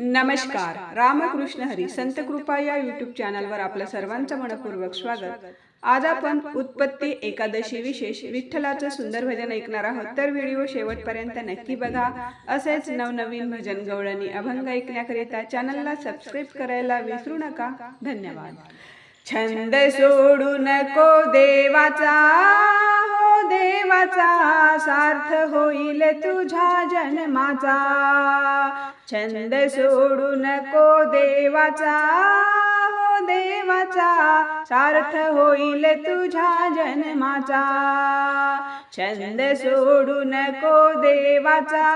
नमस्कार. रामकृष्ण हरी संत कृपा या युट्यूब चॅनलवर आपलं सर्वांचं मनपूर्वक स्वागत. आज आपण उत्पत्ती एकादशी विशेष विठ्ठलाचं सुंदर भजन ऐकणार आहोत. तर व्हिडिओ शेवटपर्यंत नक्की बघा. असेच नवनवीन भजन गवळणी अभंग ऐकण्याकरिता चॅनलला सबस्क्राईब करायला विसरू नका. धन्यवाद. छंद सोडू नको देवाचा. देवाचा सार्थ होईल तुझ्या जन्माचा. छंद सोडू नको देवाचा हो देवाचा. सार्थ होईल तुझ्या जन्माचा. छंद सोडू नको देवाचा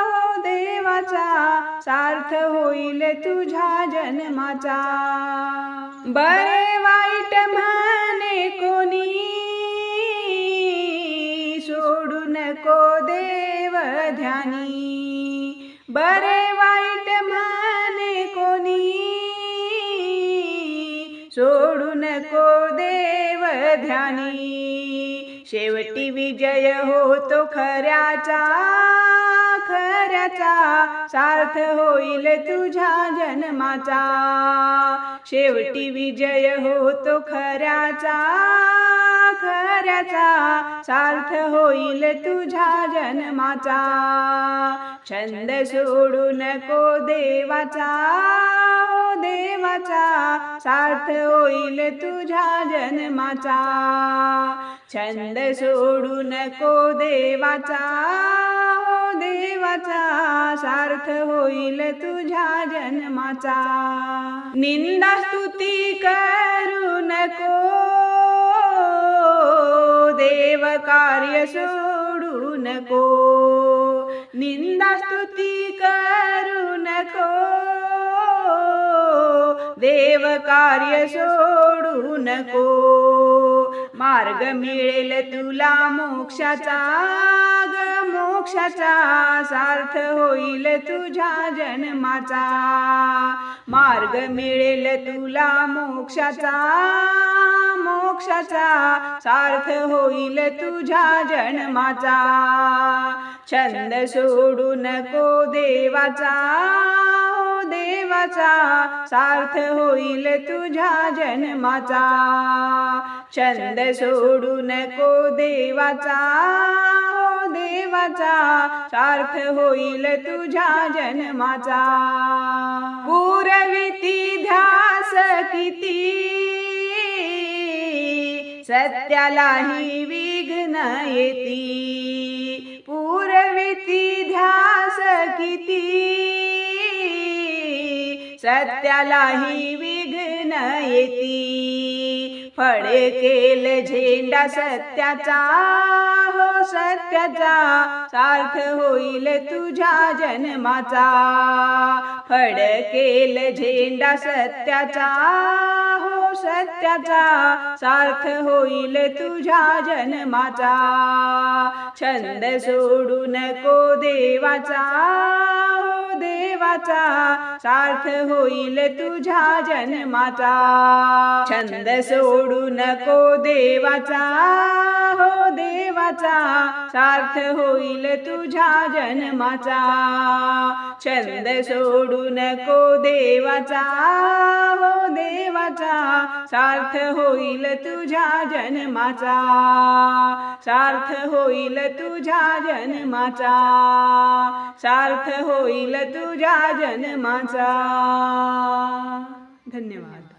हो देवाचा. सार्थ होईल तुझ्या जन्माचा. बरे वाईट म्हणे कोणी को देव ध्यानी? बरे वाईट माने कोणी? सोडू नको देव ध्यानी? शेवटी विजय होतो खऱ्याचा खऱ्याचा. सार्थ होईल तुझ्या जन्माचा. शेवटी विजय होतो खऱ्याचा खऱ्याचा सार्थ होईल तुझ्या जन्माचा. छंद सोडू नको देवाचा हो देवाचा सार्थ होईल तुझ्या जन्माचा. छंद सोडू नको देवाचा हो देवाचा सार्थ होईल तुझ्या जन्माचा. निंदा स्तुती करू नको देव कार्य सोडू नको. निंदा स्तुती करू नको. देव कार्य सोडू नको. मार्ग मिळेल तुला मोक्षाचा ग मोक्षाचा सार्थ होईल तुझ्या जन्माचा. मार्ग मिळेल तुला मोक्षाचा. मोक्षाचा सार्थ होईल तुझ्या जन्माचा. छंद सोडू नको देवाचा. हो देवाचा सार्थ होईल तुझ्या जन्माचा. छंद सोडू नको देवाचा. जन्माचा सार्थ होईल तुझ्या जन्माचा. पुरविती ध्यास किती सत्यालाही विघ्न येती. पुरविती ध्यास किती सत्यालाही विघ्न येती. फडकेल झेंडा सत्याचा. हो सत्याचा. सार्थ होईल तुझ्या जन्माचा. फडकेल झेंडा सत्याचा. हो सत्याचा. सार्थ होईल तुझ्या जन्माचा. छंद सोडू नको देवाचा. हो देवाचा. सार्थ होईल तुझ्या जन्माचा. छंद सोडू नको देवाचा. हो देवाचा सार्थ होईल तुझ्या जन्माचा. छंद सोडू नको देवाचा. हो देवाचा सार्थ होईल तुझ्या जन्माचा. सार्थ होईल तुझ्या जन्माचा. सार्थ होईल तुझ्या जन्माचा. धन्यवाद.